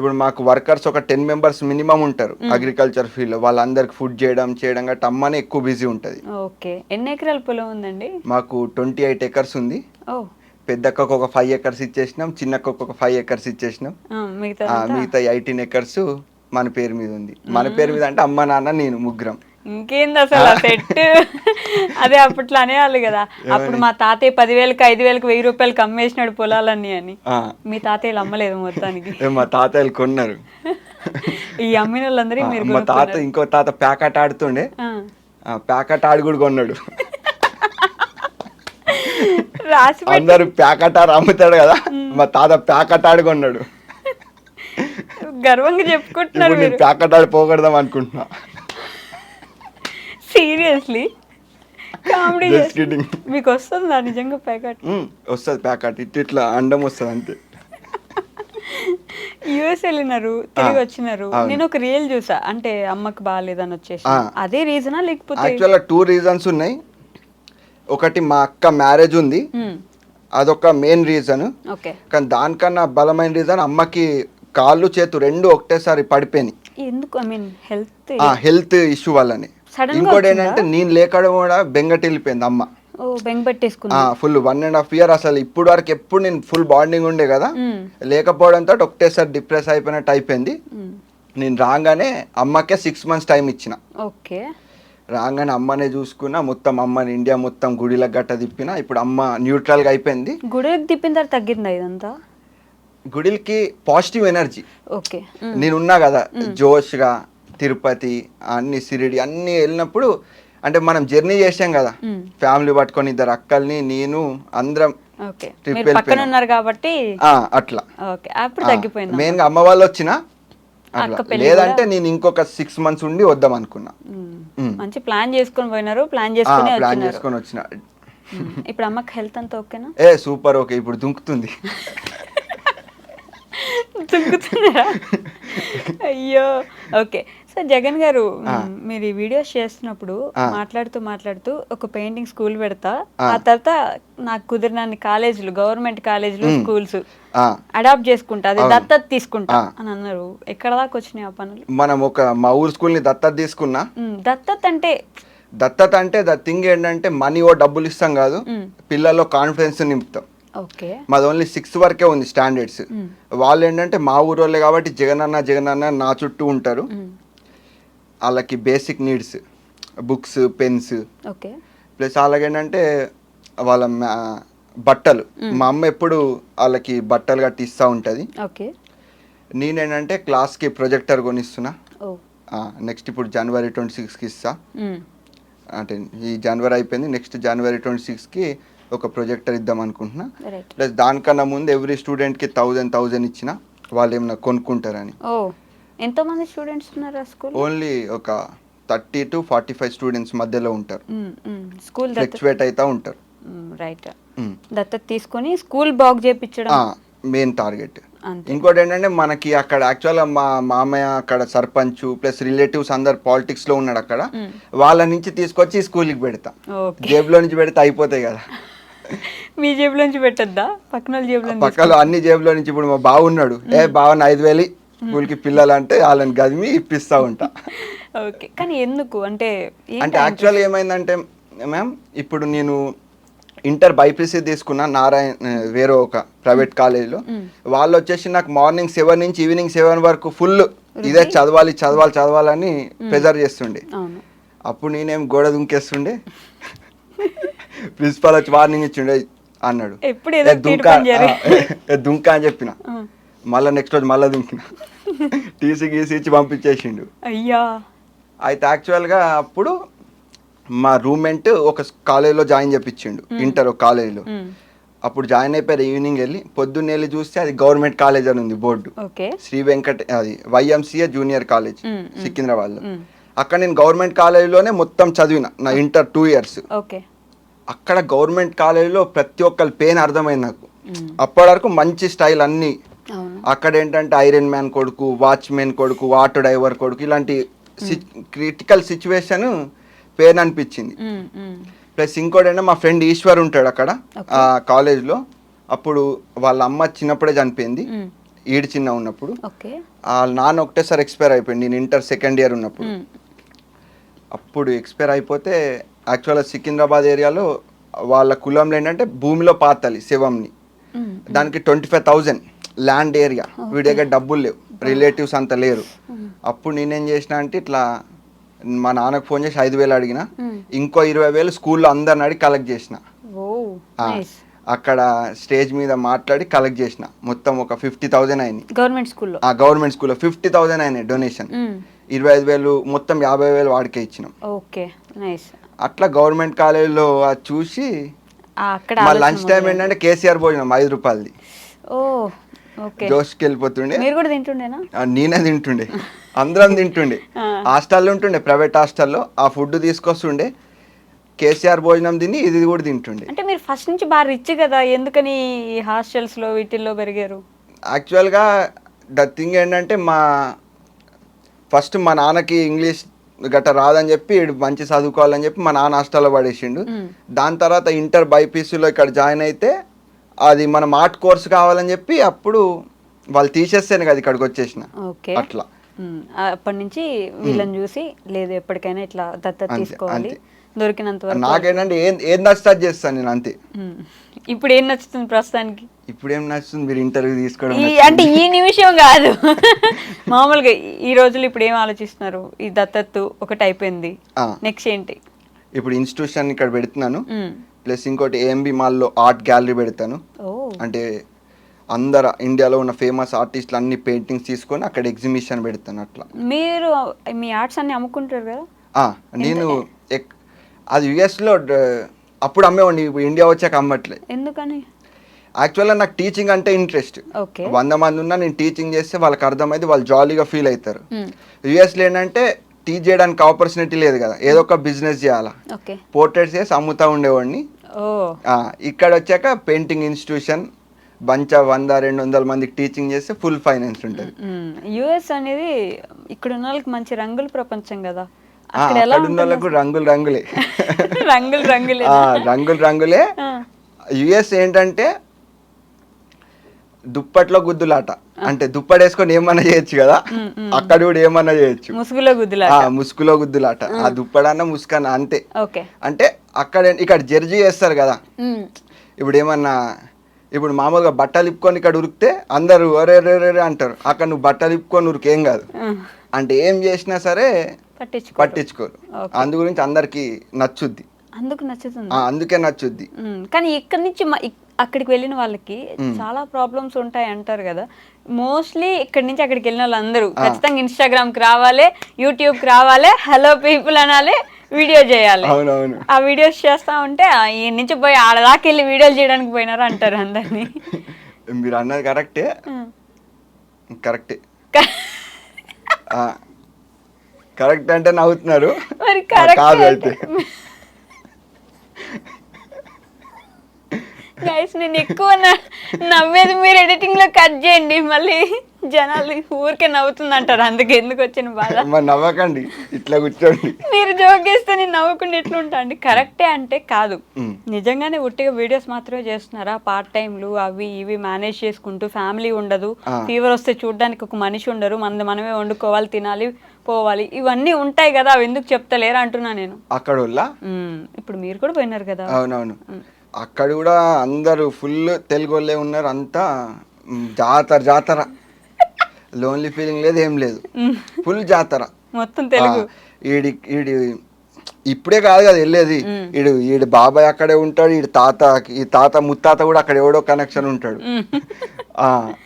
ఇప్పుడు మాకు వర్కర్స్ ఒక టెన్ మెంబర్స్ మినిమం ఉంటారు అగ్రికల్చర్ ఫీల్డ్ వాళ్ళందరికి ఫుడ్ చేయడం చేయడం గట్రా అమ్మనే ఎక్కువ బిజీ ఉంటుంది. ఓకే. ఎన్ని ఎకరాల పొలం ఉందండి? మాకు ట్వంటీ ఎయిట్ ఎకర్స్ ఉంది. పెద్దక్కకు ఒక ఫైవ్ ఎకర్స్ ఇచ్చేసినాం చిన్నక్కకు ఒక ఫైవ్ ఎకర్స్ ఇచ్చేసినాం. ఆ, మిగతా ఆ, మిగతా ఎయిటీన్ ఎకర్స్ మన పేరు మీద ఉంది. మన పేరు మీద అంటే అమ్మ నాన్న నేను ముగ్గురం. ఇంకేంది అసలు సెట్? అదే అప్పట్లో అనేవాళ్ళు కదా. అప్పుడు మా తాతయ్య పదివేలకు ఐదు వేలకు వెయ్యి రూపాయలకి అమ్మేసినాడు పొలాలన్నీ అని. మీ తాతయ్యలు అమ్మలేదు మొత్తానికి. మా తాతయ్యలు కొన్నారు. ఈ అమ్మిన వాళ్ళందరికీ ఆ, మీరు మా తాత. ఇంకో తాత ప్యాకెట్ ఆడుతుండే. ప్యాకెట్ ఆడి కూడా కొన్నాడు. అందరు ప్యాకెట్ ఆడు అమ్ముతాడు కదా. మా తాత ప్యాకెట్ ఆడి కొన్నాడు. గర్వంగా చెప్పుకుంటున్నారు ఇప్పుడు నేను మీరు. ప్యాకెట్ ఆడి పోగొడదాం అనుకుంటున్నా. Seriously comedy. మీకు వస్తుందా నిజంగా ప్యాకెట్? వస్తుంది ప్యాకెట్. ఇట్ ఇట్లా అండం వస్తుంది అంతే. యుఎస్ వెళ్ళినారు తిరిగి వచ్చినారు. నేను ఒక రియల్ చూసా. అంటే అమ్మకి బాగాలేదని వచ్చేసి. అదే రీజనా లేకపోతే? యాక్చువల్గా టూ రీజన్స్ ఉన్నాయి. ఒకటి మా అక్క మ్యారేజ్ ఉంది. అదొక మెయిన్ రీజన్ ఓకే. కానీ దానికన్నా బలమైన రీజన్ అమ్మకి కాళ్ళు చేతు రెండు ఒకటేసారి పడిపోయినాయి. ఎందుకు? ఐ మీన్ హెల్త్ ఆ హెల్త్ ఇష్యూ వల్లనే. ఇంకోటి? ఏంటంటే నేను లేకడం కూడా బెంగటి వెళ్ళిపోయింది అమ్మ full one and half year అసలు ఇప్పుడు వరకు ఎప్పుడు నేను ఫుల్ బాండింగ్ ఉండే కదా మ్మ్. లేకపోవడంతో ఒకటేసారి డిప్రెస్ అయిపోయినట్టు అయిపోయింది. మ్మ్. నేను రాగానే అమ్మకే సిక్స్ మంత్స్ టైం ఇచ్చిన. ఓకే. రాగానే అమ్మనే చూసుకున్నా మొత్తం అమ్మని ఇండియా మొత్తం గుడిలకు గట్ట తిప్పిన ఇప్పుడు అమ్మ న్యూట్రల్గా అయిపోయింది. గుడికి తిప్పిన తర్వాత తగ్గిందా ఇదంతా? గుడిలకి పాజిటివ్ ఎనర్జీ. ఓకే. నేనున్నా కదా జోష్గా తిరుపతి అన్ని సిరిడి అన్ని వెళ్ళినప్పుడు అంటే మనం జర్నీ చేసాం కదా. ఫ్యామిలీ పట్టుకొని ఇద్దరు అక్కల్ని నేను అందరం వెళ్ళిపోయినా. ఉన్నారు కాబట్టి అట్లా. తగ్గిపోయింది? మెయిన్గా అమ్మ వాళ్ళు వచ్చిన లేదంటే నేను ఇంకొక సిక్స్ మంత్స్ ఉండి వద్దాం అనుకున్నా. మంచి ప్లాన్ చేసుకొని పోయినారు ప్లాన్ చేసుకుని ప్లాన్ చేసుకొని వచ్చిన. ఇప్పుడు అమ్మకి హెల్త్ అంతా ఓకేనా? ఏ సూపర్ ఓకే. ఇప్పుడు దుంకుతుంది. దుంకుతున్నారా అయ్యో. ఓకే. సో జగన్ గారు మీరు ఈ వీడియోస్ చేస్తున్నప్పుడు మాట్లాడుతూ మాట్లాడుతూ ఒక పెయింటింగ్ స్కూల్ పెడతా. ఆ. తర్వాత నాకు కుదిరినన్ని కాలేజీలు గవర్నమెంట్ కాలేజీలు స్కూల్స్ అడాప్ట్ చేసుకుంటా. అది దత్తత తీసుకుంటా అని అన్నారు. ఎక్కడ దాకా వచ్చినాయి ఆ పనులు? మనం ఒక మా ఊరు స్కూల్ని దత్తత తీసుకున్నా. దత్తత అంటే? దత్తత అంటే ద థింగ్ ఏంటంటే మనీ ఓ డబ్బులు ఇస్తాం కాదు. పిల్లల్లో కాన్ఫిడెన్స్ నింపుతాం. మాది ఓన్లీ సిక్స్త్ వరకే ఉంది స్టాండర్డ్స్. వాళ్ళు ఏంటంటే మా ఊరోళ్ళే కాబట్టి జగన్ అన్న జగన్ అన్న నా చుట్టూ ఉంటారు. వాళ్ళకి basic needs books pens. Okay. Plus అలాగేంటంటే వాళ్ళ బట్టలు. మా అమ్మ ఎప్పుడు వాళ్ళకి బట్టలు గట్టి ఇస్తూ ఉంటుంది. ఓకే. నేనేంటంటే క్లాస్కి ప్రొజెక్టర్ కొనిస్తున్నా. నెక్స్ట్ ఇప్పుడు జనవరి ట్వంటీ సిక్స్కి ఇస్తా. అంటే ఈ జనవరి అయిపోయింది నెక్స్ట్ జనవరి ట్వంటీ సిక్స్కి ఒక ప్రొజెక్టర్ ఇద్దాం అనుకుంటున్నా. ప్లస్ దానికన్నా ముందు ఎవ్రీ స్టూడెంట్కి థౌజండ్ థౌజండ్ ఇచ్చిన వాళ్ళు ఏమైనా కొనుక్కుంటారని. ఓ ఎంతమంది స్టూడెంట్స్ ఉన్నారు ఆ స్కూల్ ఓన్లీ ఒక thirty to forty five students మధ్యలో ఉంటారు. స్కూల్ ఫ్లక్చువేట్ అవుతూ ఉంటారు. రైట్ దత్తత తీసుకొని స్కూల్ బాగు చేపించడం. మెయిన్ టార్గెట్ ఇంకోటి ఏంటంటే మనకి అక్కడ యాక్చువల్గా మా మామయ్య అక్కడ సర్పంచ్ ప్లస్ రిలేటివ్స్ అందరు పాలిటిక్స్లో ఉన్నాడు అక్కడ. వాళ్ళ నుంచి తీసుకొచ్చి స్కూల్కి పెడతా. జేబులో నుంచి పెడితే అయిపోతాయి కదా. మీ జేబులో నుంచి పెట్టద్దా? పక్కన జేబులో పక్కలో అన్ని జేబులో నుంచి ఇప్పుడు మా బావ ఉన్నాడు. ఏ బావని ఐదు వేలు స్కూల్కి పిల్లలు అంటే వాళ్ళని గదిమి ఇప్పిస్తా ఉంటా. ఓకే. కానీ ఎందుకు? అంటే అంటే యాక్చువల్ ఏమైందంటే మ్యామ్ ఇప్పుడు నేను ఇంటర్ బైపీసీ తీసుకున్నా నారాయణ వేరే ఒక ప్రైవేట్ కాలేజీలో. వాళ్ళు వచ్చేసి నాకు మార్నింగ్ సెవెన్ నుంచి ఈవినింగ్ సెవెన్ వరకు ఫుల్ ఇదే చదవాలి చదవాలి చదవాలని ప్రెజర్ చేస్తుండే. అప్పుడు నేనేం గోడ దుంకేస్తుండే. ప్రిన్సిపాల్ వచ్చి వార్నింగ్ ఇచ్చిండే అన్నాడు. ఎప్పుడు ఏదో "ఏ, దుంక కీడు పని చేయాలి." ఆ, ఏ, దుంక అని చెప్పిన. మళ్ళీ నెక్స్ట్ రోజు మళ్ళీ దుంకిన. టీసీ గీసీ ఇచ్చి పంపించేసిండు. అయ్యా. అయితే యాక్చువల్గా అప్పుడు మా రూమ్మేట్ ఒక కాలేజీలో జాయిన్ చేపించిండు ఇంటర్ ఒక కాలేజీలో. అప్పుడు జాయిన్ అయిపోయారు ఈవినింగ్ వెళ్ళి. పొద్దున్న వెళ్ళి చూస్తే అది గవర్నమెంట్ కాలేజ్ అని ఉంది బోర్డు. శ్రీ వెంకట అది వైఎంసీఏ జూనియర్ కాలేజ్. సికింద్రాబాద్లో. అక్కడ నేను గవర్నమెంట్ కాలేజీలోనే మొత్తం చదివిన నా ఇంటర్ టూ ఇయర్స్. ఓకే. అక్కడ గవర్నమెంట్ కాలేజీలో ప్రతి ఒక్కరి పెయిన్ అర్థమైంది నాకు. అప్పటి వరకు మంచి స్టైల్ అన్నీ. అక్కడ ఏంటంటే ఐరన్ మ్యాన్ కొడుకు వాచ్మెన్ కొడుకు ఆటో డ్రైవర్ కొడుకు ఇలాంటి క్రిటికల్ సిచ్యువేషన్ పేరు అనిపించింది. ప్లస్ ఇంకోటి ఏంటంటే మా ఫ్రెండ్ ఈశ్వర్ ఉంటాడు అక్కడ ఆ కాలేజ్లో. అప్పుడు వాళ్ళ అమ్మ చిన్నప్పుడే చనిపోయింది. ఈడు చిన్న ఉన్నప్పుడు. వాళ్ళ నాన్న ఒకటేసారి ఎక్స్పైర్ అయిపోయింది. నేను ఇంటర్ సెకండ్ ఇయర్ ఉన్నప్పుడు. అప్పుడు ఎక్స్పైర్ అయిపోతే యాక్చువల్గా సికింద్రాబాద్ ఏరియాలో వాళ్ళ కులంలో ఏంటంటే భూమిలో పాతాలి శివంని. దానికి twenty five thousand land area వీడి దగ్గర డబ్బులు లేవు. రిలేటివ్స్ అంత లేరు. అప్పుడు నేనేం చేసిన అంటే ఇట్లా మా నాన్నకు ఫోన్ చేసి ఐదు వేలు అడిగిన. ఇంకో ఇరవై వేలు స్కూల్లో అందరిని అడిగి కలెక్ట్ చేసిన. అక్కడ స్టేజ్ మీద మాట్లాడి కలెక్ట్ చేసిన. మొత్తం ఒక ఫిఫ్టీ థౌజండ్ అయినాయి. గవర్నమెంట్ స్కూల్లో ఆ గవర్నమెంట్ స్కూల్లో ఫిఫ్టీ థౌజండ్ అయినాయి డొనేషన్ ఇరవై ఐదు వేలు మొత్తం యాభై వేలు వాడికే ఇచ్చినాం. ఓకే నైస్ అట్లా గవర్నమెంట్ కాలేజీలో అది చూసి అక్కడ లంచ్ టైం. ఏంటంటే కేసీఆర్ భోజనం ఐదు రూపాయలది. ఓ జోష్కి వెళ్ళిపోతుండే. మీరు కూడా తింటుండేనా? నేనే తింటుండే. అందరం తింటుండే. హాస్టల్లో ఉంటుండే ప్రైవేట్ హాస్టల్లో. ఆ ఫుడ్ తీసుకొస్తుండే. కేసీఆర్ భోజనం తిని ఇది కూడా తింటుండే. అంటే మీరు ఫస్ట్ నుంచి బాగా రిచ్ కదా ఎందుకని హాస్టల్స్లో వీటిల్లో పెరిగారు? యాక్చువల్గా ద థింగ్ ఏంటంటే మా ఫస్ట్ మా నాన్నకి ఇంగ్లీష్ గట్ట రాదని చెప్పి మంచి చదువుకోవాలని చెప్పి మా నాన్న హాస్టల్లో పడేసిండు. దాని తర్వాత ఇంటర్ బైపీసీలో ఇక్కడ జాయిన్ అయితే అది మనం ఆర్ట్ కోర్స్ కావాలని చెప్పి అప్పుడు వాళ్ళు తీసేస్తేనే కదా ఇక్కడికి వచ్చేసిన. ఓకే. అట్లా. అప్పటి నుంచి వీళ్ళని చూసి లేదు ఎప్పటికైనా ఇట్లా దత్తత అంతే, తీసుకోవాలి. దొరికినంత వరకు నాకేంటంటే ఏం ఏం అది చేస్తాను నేను అంతే. ఇప్పుడు ఏం నచ్చుతుంది ప్రస్తుతానికి? ఇప్పుడు ఏం నచ్చుతుంది? మీరు ఇంటర్వ్యూ తీసుకోవడం ఈ. అంటే ఈ నిమిషం కాదు. మామూలుగా ఈ- రోజులు ఇప్పుడు ఏం ఆలోచిస్తున్నారు? ఈ దత్తత్తు ఒకటి అయిపోయింది. నెక్స్ట్ ఏంటి? ఇప్పుడు ఇన్స్టిట్యూషన్ ఇక్కడ పెడుతున్నాను. ప్లస్ ఇంకోటి ఏఎంబి మాల్లో ఆర్ట్ గ్యాలరీ పెడతాను. అంటే అందరు ఇండియాలో ఉన్న ఫేమస్ ఆర్టిస్టులు అన్ని పెయింటింగ్స్ తీసుకొని అక్కడ ఎగ్జిబిషన్ పెడతాను అట్లా. మీరు మీ ఆర్ట్స్ అన్ని అమ్ముకుంటారు కదా? నేను అది యుఎస్లో అప్పుడు అమ్మేవాడిని ఇప్పుడు ఇండియా వచ్చాక అమ్మట్లే. ఎందుకని? యాక్చువల్గా నాకు టీచింగ్ అంటే ఇంట్రెస్ట్. వంద మంది ఉన్నా నేను టీచింగ్ చేస్తే వాళ్ళకి అర్థమైంది వాళ్ళు జాలీగా ఫీల్ అవుతారు. యుఎస్లో ఏంటంటే టీచ్ చేయడానికి ఆపర్చునిటీ లేదు కదా ఏదో ఒక బిజినెస్ చేయాలా. పోర్ట్రేట్స్ చేసి అమ్ముతా ఉండేవాడిని. ఇక్కడ వచ్చాక పెయింటింగ్ ఇన్స్టిట్యూషన్ బంచ వంద రెండు వందల మందికి టీచింగ్ చేస్తే ఫుల్ ఫైనాన్స్ ఉంటుంది. యుఎస్ అనేది ఇక్కడ ఉన్న వాళ్ళకి మంచి రంగుల ప్రపంచం కదా. అక్కడ వాళ్ళకు రంగులు రంగులే? రంగులు రంగులే. ఆ, రంగులు రంగులే. యుఎస్ ఏంటంటే దుప్పట్లో గుద్దులాట. అంటే దుప్పటి వేసుకొని ఏమన్నా చేయొచ్చు కదా? అక్కడ కూడా ఏమన్నా చేయొచ్చు. ముసుగులో గుద్దులా ఆ ముసుగులో గుద్దులాట. ఆ. దుప్పడన్న ముసుకన్న అంతే. అంటే అక్కడ ఇక్కడ జడ్జి చేస్తారు కదా? ఇప్పుడు ఏమన్నా ఇప్పుడు మామూలుగా బట్టలు ఇప్పుకొని ఇక్కడ ఉరికితే అందరూ ఒరే రే రే రే అంటారు. అక్కడ నువ్వు బట్టలు ఇప్పుకొని ఉరికేం కాదు. అంటే ఏం చేసినా సరే పట్టించుకోరు. అందు గురించి అందరికి నచ్చుద్ది. అందుకు నచ్చుతుంది. అందుకే నచ్చుద్ది. కానీ ఇక్కడి నుంచి అక్కడికి వెళ్ళిన వాళ్ళకి చాలా ప్రాబ్లమ్స్ ఉంటాయి అంటారు కదా. మోస్ట్లీ ఇక్కడి నుంచి అక్కడికి వెళ్ళిన వాళ్ళందరూ ఖచ్చితంగా ఇన్స్టాగ్రామ్కి రావాలి యూట్యూబ్కి రావాలి హలో పీపుల్ అనాలి వీడియో చేయాలి. ఆ వీడియోస్ చేస్తా ఉంటే ఈ నుంచి పోయి ఆడదాకా వెళ్ళి వీడియోలు చేయడానికి పోయినారు అంటారు అందరినీ. మీరు అన్నది కరెక్టే కరెక్టే కరెక్ట్ అంటే నవ్వుతున్నారు. మరి ఆ, కరెక్ట్ కాదు అయితే. గైస్ నేను ఎక్కువ నవ్వేది మీరు ఎడిటింగ్లో కట్ చేయండి. మళ్ళీ జనాలు ఊరికే నవ్వుతుంది అంటారు. అందుకే ఎందుకు వచ్చిన బాధ? మరి నవ్వకండి. ఇట్లా కూర్చోండి. మీరు జోక్ చేస్తే నేను నవ్వకుండా ఎట్లుంటా అండి? కరెక్టే అంటే కాదు. నిజంగానే ఉట్టిగా వీడియోస్ మాత్రమే చేస్తున్నారా? పార్ట్ టైంలు అవి ఇవి మేనేజ్ చేసుకుంటూ ఫ్యామిలీ ఉండదు. ఫీవర్ వస్తే చూడడానికి ఒక మనిషి ఉండరు. మనది మనమే వండుకోవాలి తినాలి. పోవాలి. ఇవన్నీ ఉంటాయి కదా అవి ఎందుకు చెప్తలేరు అంటున్నా నేను. అక్కడ ఇప్పుడు మీరు కూడా పోయినారు కదా. అవునవును. అక్కడ కూడా అందరూ ఫుల్ తెలుగు వాళ్ళే ఉన్నారు అంతా. జాతర జాతర. లోన్లీ ఫీలింగ్ లేదు ఏం లేదు. ఫుల్ జాతర. మొత్తం తెలుగు. ఈడి ఈడి ఇప్పుడే కాదు కదా వెళ్ళేది. ఈడు ఈడు బాబాయ్ అక్కడే ఉంటాడు ఈడు తాత ఈ తాత ముత్తాత కూడా అక్కడ ఎవడో కనెక్షన్ ఉంటాడు.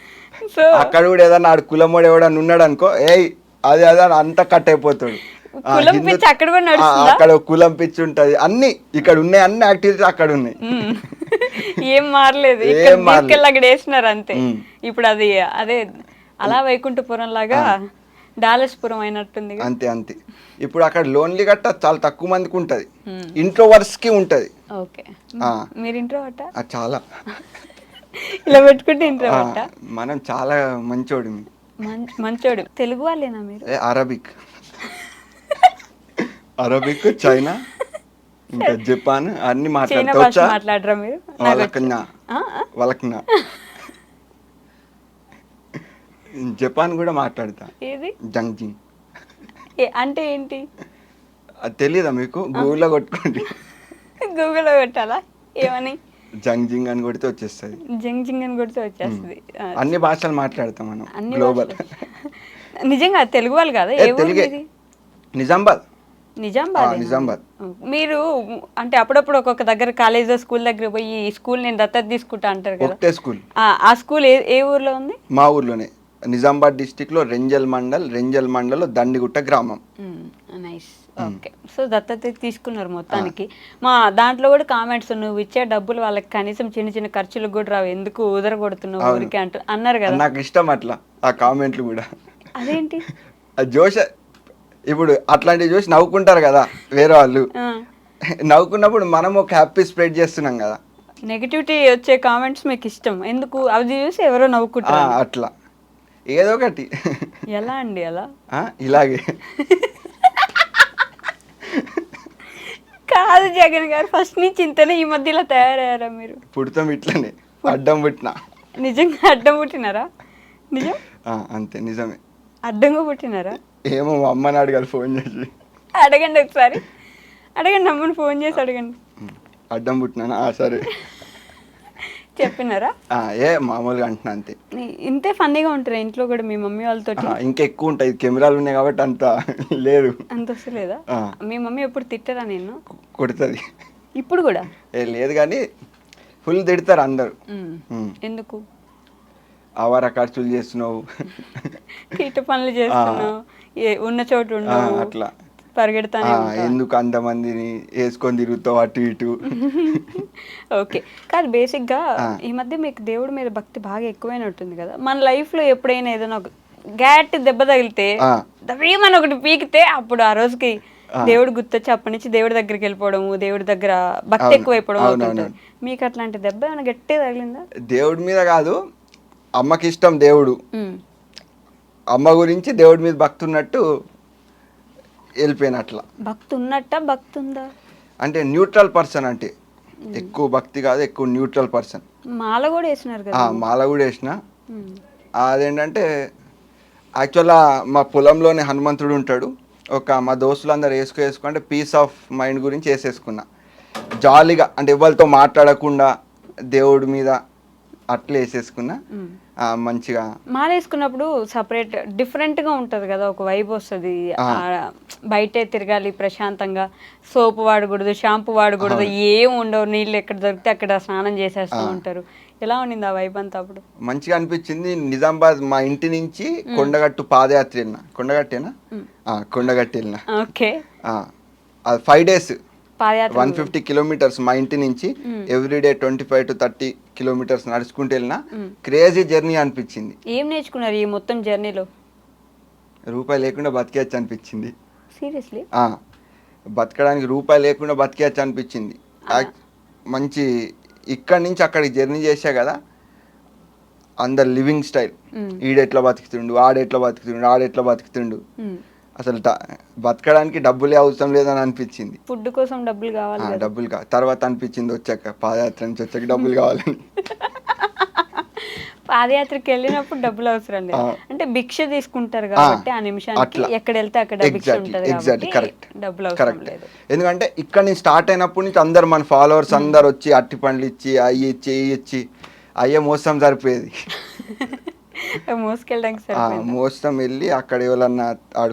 అక్కడ కూడా ఏదన్నా ఆడు కులమోడు ఎవడన్నా ఉన్నాడు అనుకో ఏయ్ అది అదే అని అంతా కట్ అయిపోతాడు. అక్కడ కులం పిచ్చి ఉంటది. అన్ని ఇక్కడ ఉన్నాయి అన్ని యాక్టివిటీస్ అక్కడ ఉన్నాయి. ఏం మారలేదు. ఇక్కడ అక్కడ వేసినారు అంతే. ఇప్పుడు అది అదే అలా వైకుంఠపురం లాగా డాలస్పురం అయినట్టుంది అంతే అంతే. ఇప్పుడు అక్కడ లోన్లీ గట్ట చాలా తక్కువ మందికి ఉంటది. ఇంట్లో కి ఉంటది. ఓకే. మీరు అది చాలా. ఇలా పెట్టుకుంటే ఇంట్లో మనం చాలా మంచోడు మంచి మంచోడు. తెలుగు వాళ్ళేనా మీరు? అరబిక్. అరబిక్ చైనా ఇంకా జపాన్ అన్ని మాట్లాడతా మాట్లాడరా మీరు? వాళ్ళకి నా. వాళ్ళకి జపాన్ కూడా మాట్లాడతా. ఏది? జంగ్జింగ్ అంటే ఏంటి? అది తెలీదా మీకు? గూగుల్లో కొట్టుకోండి. గూగుల్లో పెట్టాలా ఏమని? జంగ్జింగ్ అని కొడితే వచ్చేస్తుంది. జింగ్ జింగ్ అని కొడితే వచ్చేస్తుంది. అన్ని భాషలు మాట్లాడతాం మనం గ్లోబల్. నిజంగా తెలుగు వాళ్ళు కదా? తెలుగే. మీది? నిజామాబాద్ నిజామాబాద్. మీరు అంటే అప్పుడప్పుడు ఒక్కొక్క దగ్గర కాలేజ్ స్కూల్ దగ్గర పోయి ఈ స్కూల్ నేను దత్తత తీసుకుంటా అంటారు కదా. ఒకటే స్కూల్. ఆ, ఆ స్కూల్ ఏ ఏ ఊర్లో ఉంది? మా ఊర్లోనే. నిజామాబాద్ డిస్టిక్లో రెంజల్ మండల్ రెంజల్ మండల్లో దండిగుట్ట గ్రామం. నైస్. ఓకే సో దత్తత తీసుకున్నారు మొత్తానికి. మా దాంట్లో కూడా కామెంట్స్ నువ్వు ఇచ్చే డబ్బులు వాళ్ళకి కనీసం చిన్న చిన్న ఖర్చులకు కూడా రావు. ఎందుకు ఉదర కొడుతున్నావు అవును. ఊరికి? అంటూ అన్నారు కదా. నాకు ఇష్టం అట్లా ఆ కామెంట్లు కూడా. అదేంటి? జోష ఇప్పుడు అట్లాంటివి చూసి నవ్వుకుంటారు కదా వేరే వాళ్ళు. నవ్వుకున్నప్పుడు మనం ఒక హ్యాపీ స్ప్రెడ్ చేస్తున్నాం కదా. నెగిటివిటీ వచ్చే కామెంట్స్ మీకు ఇష్టం. ఎందుకు? అవి చూసి ఎవరో నవ్వుకుంటారు. అట్లా. ఏదో ఒకటి. ఎలా అండి అలా? ఆ, ఇలాగే. కాదు జగన్ గారు. ఫస్ట్ నుంచి ఇంతనే ఈ మధ్యలో తయారయ్యారా మీరు? పుడతాం ఇట్లనే. అడ్డం పుట్టిన. నిజంగా అడ్డం పుట్టినారా? నిజం? అంతే. నిజమే. అడ్డంగా పుట్టినారా? ఏమో మా అమ్మని అడగాలి ఫోన్ చేసి. అడగండి ఒకసారి. అడగండి అమ్మని ఫోన్ చేసి అడగండి. అడ్డం పుట్టినానా? ఆ, సరే. చెప్పినారా? ఏ మామూలుగా అంటున్నా అంతే. ఇంతే ఫన్నీగా ఉంటారా ఇంట్లో కూడా మీ మమ్మీ వాళ్ళతో ఇంకా ఎక్కువ ఉంటాయి. కెమెరాలు ఉన్నాయి కాబట్టి అంత లేదు. అంత వస్తలేదా. మీ మమ్మీ ఎప్పుడు తిట్టరా నేను కొడుతుంది. ఇప్పుడు కూడా? ఏ లేదు కానీ ఫుల్ తిడతారు అందరు. ఎందుకు? ఆవార ఖర్చులు చేస్తున్నావు. తీట పనులు చేస్తున్నావు. ఉన్న చోటు ఉండవు. అట్లా. పరిగెడతానే. ఎందుకు అంతమందిని వేసుకొని తిరుగుతావు అటు ఇటు ఓకే కాదు బేసిక్గా ఆ. ఈ మధ్య మీకు దేవుడి మీద భక్తి బాగా ఎక్కువైనట్టుంది కదా మన లైఫ్లో ఎప్పుడైనా ఏదైనా ఒక గ్యాట్ దెబ్బ తగిలితే ఆ. దవ్వేమని ఒకటి పీకితే అప్పుడు ఆ రోజుకి దేవుడు గుర్తొచ్చి అప్పటి నుంచి దేవుడి దగ్గరికి వెళ్ళిపోవడము దేవుడి దగ్గర భక్తి. ఎక్కువైపోవడం మీకు అట్లాంటి దెబ్బ ఏమైనా గట్టిగా తగిలిందా దేవుడి మీద కాదు అమ్మకి ఇష్టం దేవుడు. అమ్మ గురించి దేవుడి మీద భక్తి ఉన్నట్టు వెళ్ళిపోయిన అట్లా భక్తి ఉన్నట్ట భక్తి ఉందా అంటే న్యూట్రల్ పర్సన్ అంటే ఎక్కువ భక్తి కాదు ఎక్కువ న్యూట్రల్ పర్సన్. మాల కూడా వేసినారు కదా? మాల కూడా వేసిన. అదేంటంటే యాక్చువల్గా మా పొలంలోనే హనుమంతుడు ఉంటాడు. ఒక మా దోస్తులందరూ వేసుకో వేసుకో అంటే పీస్ ఆఫ్ మైండ్ గురించి వేసేసుకున్నా. జాలీగా అంటే ఎవరితో మాట్లాడకుండా దేవుడి మీద అట్లా వేసేసుకున్నా మంచిగా. మాల వేసుకున్నప్పుడు సపరేట్ డిఫరెంట్గా ఉంటది కదా ఒక వైబ్ వస్తుంది. బయటే తిరగాలి ప్రశాంతంగా సోపు వాడకూడదు షాంపూ వాడకూడదు ఏం ఉండవు నీళ్ళు ఎక్కడ దొరికితే అక్కడ స్నానం చేసేస్తూ ఉంటారు. ఎలా ఉండింది ఆ వైబ్ అంతా అప్పుడు? మంచిగా అనిపించింది. నిజామాబాద్ మా ఇంటి నుంచి కొండగట్టు పాదయాత్ర వెళ్ళిన. కొండగట్టేనా? కొండగట్టు వెళ్ళిన okay. Five days. One fifty kilometres మా ఇంటి నుంచి everyday twenty five to thirty kilometres నడుచుకుంటూ వెళ్ళిన క్రేజీ జర్నీ అనిపించింది. ఏం నేర్చుకున్నారు ఈ మొత్తం జర్నీలో? రూపాయి లేకుండా బతికేయచ్చు అనిపించింది. సీరియస్లీ? బతకడానికి రూపాయి లేకుండా బతికేయచ్చు అనిపించింది. మంచి ఇక్కడి నుంచి అక్కడికి జర్నీ చేసా కదా అందరు లివింగ్ స్టైల్. ఈడెట్లా బతుకుతుండు ఆడెట్లా బతుకుతుండు ఆడెట్లా బతుకుతుండు. అసలు బతకడానికి డబ్బులే అవసరం లేదని అనిపించింది. ఫుడ్ కోసం డబ్బులు కావాలి డబ్బులు తర్వాత అనిపించింది వచ్చాక పాదయాత్ర నుంచి వచ్చాక డబ్బులు కావాలని పాదయాత్రకి వెళ్ళినప్పుడు డబ్బులు అవసరం లేదు. అంటే భిక్ష తీసుకుంటారు కాబట్టి ఆ నిమిషానికి అట్లా. ఎక్కడ వెళ్తే అక్కడ భిక్ష ఉంటది కాబట్టి కరెక్ట్ డబ్బులు అవసరం కరెక్ట్ లేదు. ఎందుకంటే ఇక్కడ నుంచి స్టార్ట్ అయినప్పటి నుంచి అందరు మన ఫాలోవర్స్ అందరు వచ్చి అట్టి పండ్లు ఇచ్చి అయ్యి ఇచ్చి ఇచ్చి అయ్యే మోసం సరిపోయేది. మోసుకెళ్ళడానికి మోసం వెళ్ళి అక్కడ ఎవరన్నా ఆడు